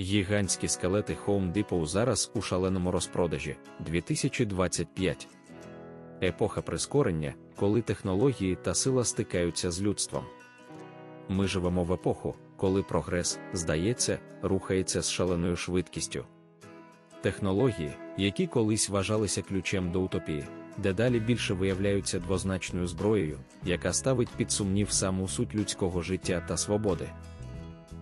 Гігантські скелети Home Depot зараз у шаленому розпродажі 2025. Епоха прискорення, коли технології та сила стикаються з людством. Ми живемо в епоху, коли прогрес, здається, рухається з шаленою швидкістю. Технології, які колись вважалися ключем до утопії, дедалі більше виявляються двозначною зброєю, яка ставить під сумнів саму суть людського життя та свободи.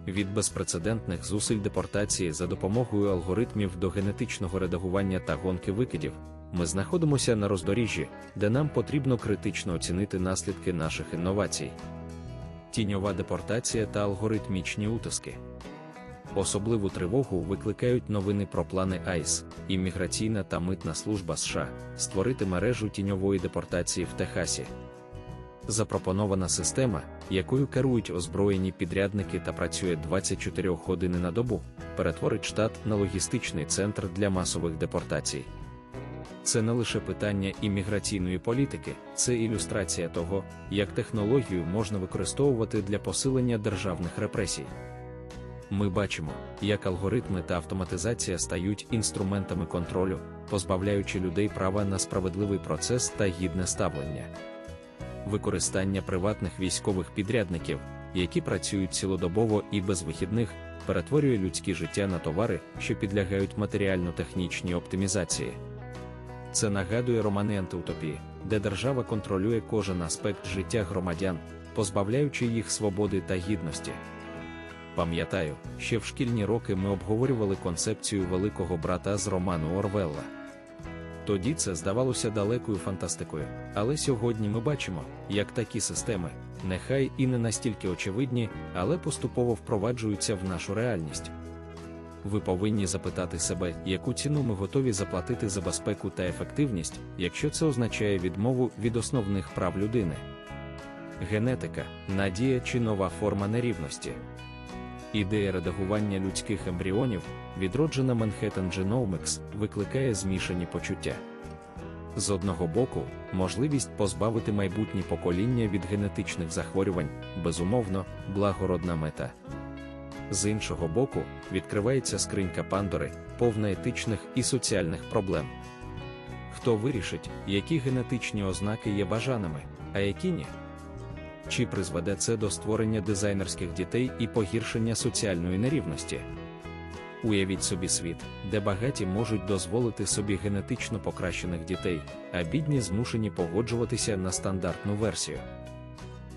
Від безпрецедентних зусиль депортації за допомогою алгоритмів до генетичного редагування та гонки викидів, ми знаходимося на роздоріжжі, де нам потрібно критично оцінити наслідки наших інновацій. Тіньова депортація та алгоритмічні утиски. Особливу тривогу викликають новини про плани АЙС, імміграційна та митна служба США створити мережу тіньової депортації в Техасі. Запропонована система, якою керують озброєні підрядники та працює 24 години на добу, перетворить штат на логістичний центр для масових депортацій. Це не лише питання імміграційної політики, це ілюстрація того, як технологію можна використовувати для посилення державних репресій. Ми бачимо, як алгоритми та автоматизація стають інструментами контролю, позбавляючи людей права на справедливий процес та гідне ставлення. Використання приватних військових підрядників, які працюють цілодобово і без вихідних, перетворює людське життя на товари, що підлягають матеріально-технічній оптимізації. Це нагадує романи антиутопії, де держава контролює кожен аспект життя громадян, позбавляючи їх свободи та гідності. Пам'ятаю, ще в шкільні роки ми обговорювали концепцію великого брата з роману Орвелла. Тоді це здавалося далекою фантастикою, але сьогодні ми бачимо, як такі системи, нехай і не настільки очевидні, але поступово впроваджуються в нашу реальність. Ви повинні запитати себе, яку ціну ми готові заплатити за безпеку та ефективність, якщо це означає відмову від основних прав людини. Генетика, надія чи нова форма нерівності. Ідея редагування людських ембріонів, відроджена Manhattan Genomics, викликає змішані почуття. З одного боку, можливість позбавити майбутні покоління від генетичних захворювань, безумовно, благородна мета. З іншого боку, відкривається скринька Пандори, повна етичних і соціальних проблем. Хто вирішить, які генетичні ознаки є бажаними, а які ні? Чи призведе це до створення дизайнерських дітей і погіршення соціальної нерівності? Уявіть собі світ, де багаті можуть дозволити собі генетично покращених дітей, а бідні змушені погоджуватися на стандартну версію.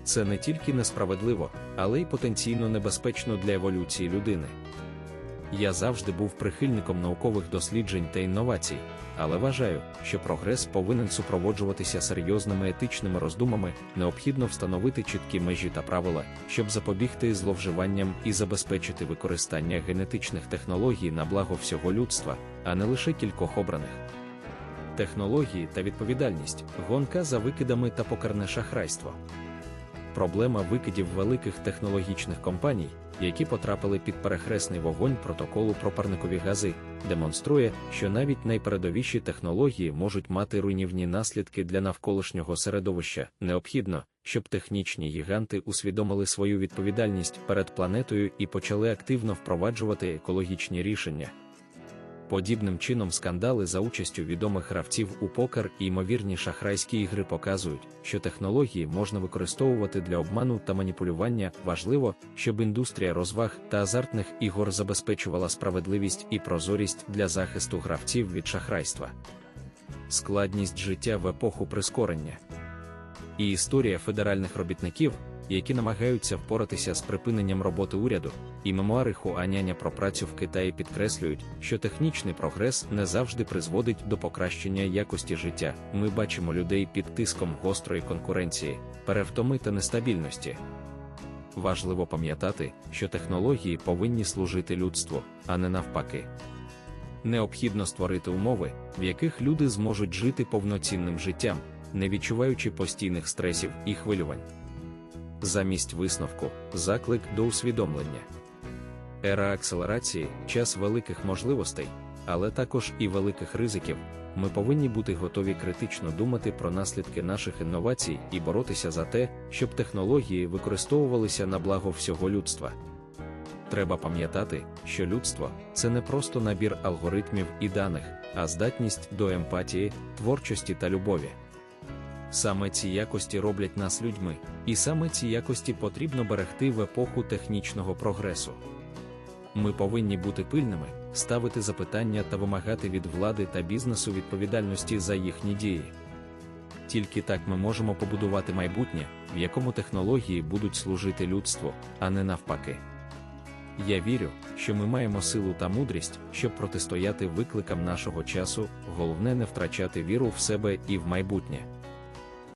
Це не тільки несправедливо, але й потенційно небезпечно для еволюції людини. Я завжди був прихильником наукових досліджень та інновацій, але вважаю, що прогрес повинен супроводжуватися серйозними етичними роздумами, необхідно встановити чіткі межі та правила, щоб запобігти зловживанням і забезпечити використання генетичних технологій на благо всього людства, а не лише кількох обраних. Технології та відповідальність, гонка за викидами та покарне шахрайство. Проблема викидів великих технологічних компаній, які потрапили під перехресний вогонь протоколу про парникові гази, демонструє, що навіть найпередовіші технології можуть мати руйнівні наслідки для навколишнього середовища. Необхідно, щоб технічні гіганти усвідомили свою відповідальність перед планетою і почали активно впроваджувати екологічні рішення. Подібним чином скандали за участю відомих гравців у покер і ймовірні шахрайські ігри показують, що технології можна використовувати для обману та маніпулювання. Важливо, щоб індустрія розваг та азартних ігор забезпечувала справедливість і прозорість для захисту гравців від шахрайства. Складність життя в епоху прискорення і історія федеральних робітників які намагаються впоратися з припиненням роботи уряду, і мемуари Хуаняня про працю в Китаї підкреслюють, що технічний прогрес не завжди призводить до покращення якості життя. Ми бачимо людей під тиском гострої конкуренції, перевтоми та нестабільності. Важливо пам'ятати, що технології повинні служити людству, а не навпаки. Необхідно створити умови, в яких люди зможуть жити повноцінним життям, не відчуваючи постійних стресів і хвилювань замість висновку, заклик до усвідомлення. Ера акселерації час великих можливостей, але також і великих ризиків. Ми повинні бути готові критично думати про наслідки наших інновацій і боротися за те, щоб технології використовувалися на благо всього людства. Треба пам'ятати, що людство це не просто набір алгоритмів і даних, а здатність до емпатії, творчості та любові. Саме ці якості роблять нас людьми, і саме ці якості потрібно берегти в епоху технічного прогресу. Ми повинні бути пильними, ставити запитання та вимагати від влади та бізнесу відповідальності за їхні дії. Тільки так ми можемо побудувати майбутнє, в якому технології будуть служити людству, а не навпаки. Я вірю, що ми маємо силу та мудрість, щоб протистояти викликам нашого часу, головне не втрачати віру в себе і в майбутнє.